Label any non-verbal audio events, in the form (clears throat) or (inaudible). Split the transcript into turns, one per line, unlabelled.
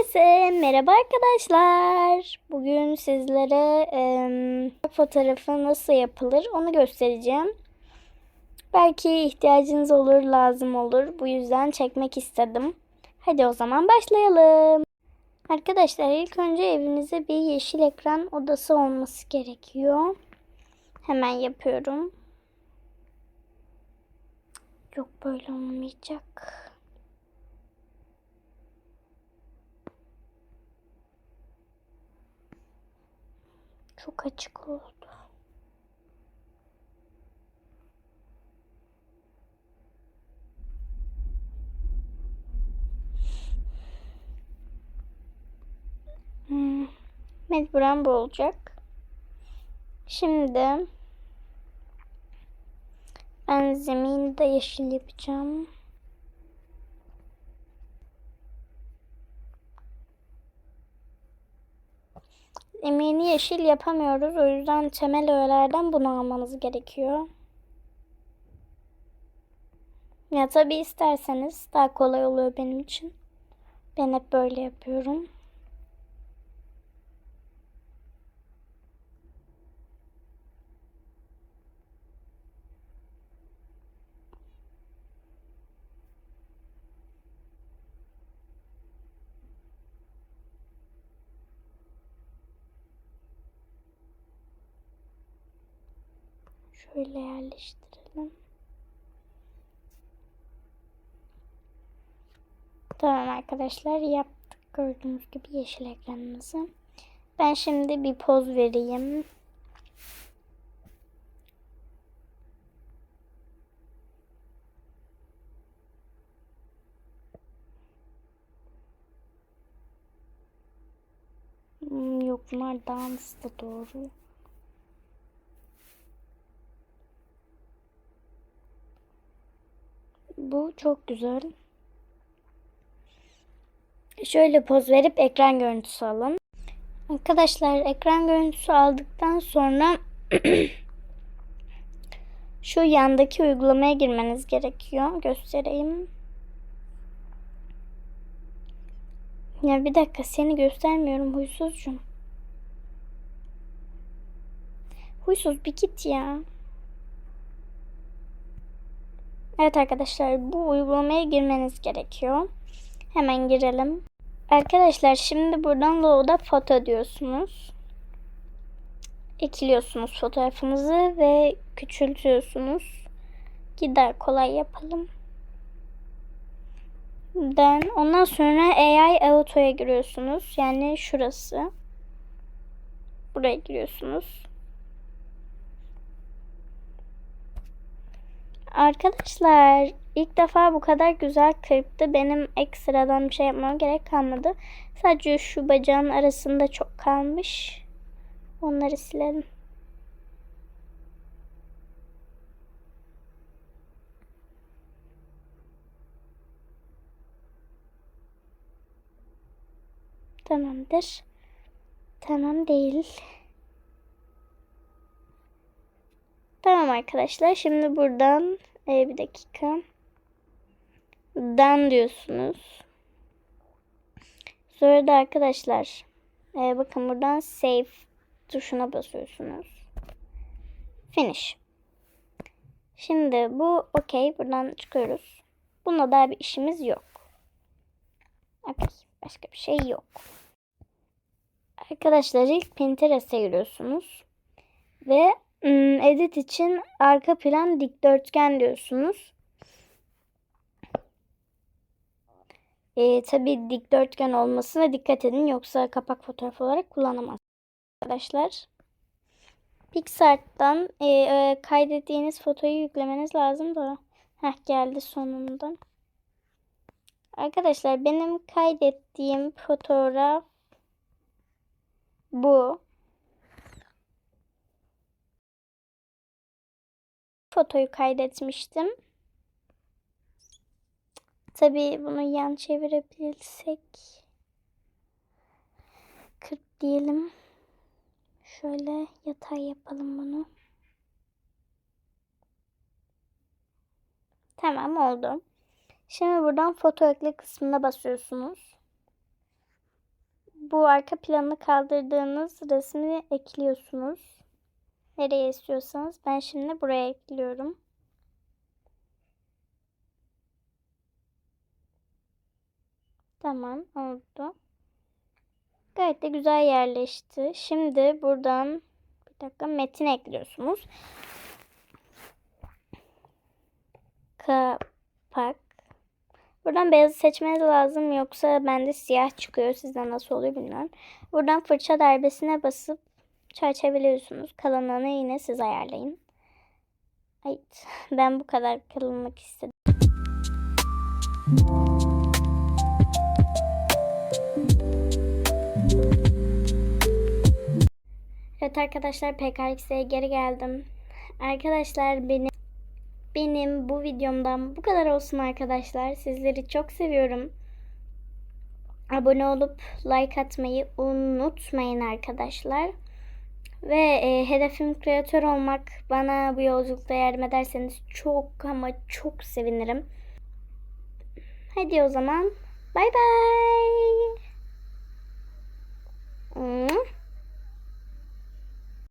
Herkese merhaba arkadaşlar. Bugün sizlere em, fotoğrafı nasıl yapılır onu göstereceğim. Belki ihtiyacınız olur, lazım olur. Bu yüzden çekmek istedim. Hadi o zaman başlayalım. Arkadaşlar ilk önce evinize bir yeşil ekran odası olması gerekiyor. Hemen yapıyorum. Yok böyle olmayacak. Çok açık oldu. Hmm, mecburen bu olacak. Şimdi ben zemini de yeşil yapacağım. Zemini yeşil yapamıyoruz. O yüzden temel öğelerden bunu almamız gerekiyor. Ya tabi isterseniz daha kolay oluyor benim için. Ben hep böyle yapıyorum. Şöyle yerleştirelim. Tamam arkadaşlar yaptık. Gördüğünüz gibi yeşil ekranımızı. Ben şimdi bir poz vereyim. Hmm, Yok bunlar dans da doğru. Bu çok güzel. Şöyle poz verip ekran görüntüsü alın. Arkadaşlar ekran görüntüsü aldıktan sonra (clears throat) şu yandaki uygulamaya girmeniz gerekiyor. Göstereyim. Ya bir dakika seni göstermiyorum huysuzcum. Huysuz bir git ya. Evet arkadaşlar bu uygulamaya girmeniz gerekiyor. Hemen girelim. Arkadaşlar şimdi buradan Low'da foto diyorsunuz. Ekliyorsunuz fotoğrafınızı ve küçültüyorsunuz. Gider kolay yapalım. Ben ondan sonra AI Auto'ya giriyorsunuz. Yani şurası. Buraya giriyorsunuz. Arkadaşlar ilk defa bu kadar güzel kırptı. Benim ekstradan bir şey yapmama gerek kalmadı. Sadece şu bacağın arasında çok kalmış. Onları silelim. Tamamdır. Tamam değil. Tamam arkadaşlar. Şimdi buradan e, bir dakika. Dan diyorsunuz. Sonra da arkadaşlar e, bakın buradan save tuşuna basıyorsunuz. Finish. Şimdi bu okey. Buradan çıkıyoruz. Bunda daha bir işimiz yok. Okey. Başka bir şey yok. Arkadaşlar ilk Pinterest'e giriyorsunuz. Ve edit için arka plan dikdörtgen diyorsunuz. Ee, tabii dikdörtgen olmasına dikkat edin yoksa kapak fotoğrafı olarak kullanamaz. Arkadaşlar Pixart'tan e, e, kaydettiğiniz fotoyu yüklemeniz lazım da. Heh geldi sonunda. Arkadaşlar benim kaydettiğim fotoğraf bu. Fotoyu kaydetmiştim. Tabii bunu yan çevirebilirsek 40 diyelim. Şöyle yatay yapalım bunu. Tamam oldu. Şimdi buradan foto ekle kısmına basıyorsunuz. bu arka planını kaldırdığınız resmi ekliyorsunuz. Nereye istiyorsanız. Ben şimdi buraya ekliyorum. Tamam oldu. Gayet de güzel yerleşti. Şimdi buradan bir dakika metin ekliyorsunuz. Kapak. Buradan beyazı seçmeniz lazım yoksa bende siyah çıkıyor. Sizde nasıl oluyor bilmiyorum. Buradan fırça darbesine basıp çerçeveliyorsunuz. Kalınlığını yine siz ayarlayın. Evet, (laughs) ben bu kadar kalınlık istedim. Evet arkadaşlar PKX'e geri geldim. Arkadaşlar benim benim bu videomdan bu kadar olsun arkadaşlar. Sizleri çok seviyorum. Abone olup like atmayı unutmayın arkadaşlar. Ve e, hedefim kreatör olmak. Bana bu yolculukta yardım ederseniz çok ama çok sevinirim. Hadi o zaman. Bay bay.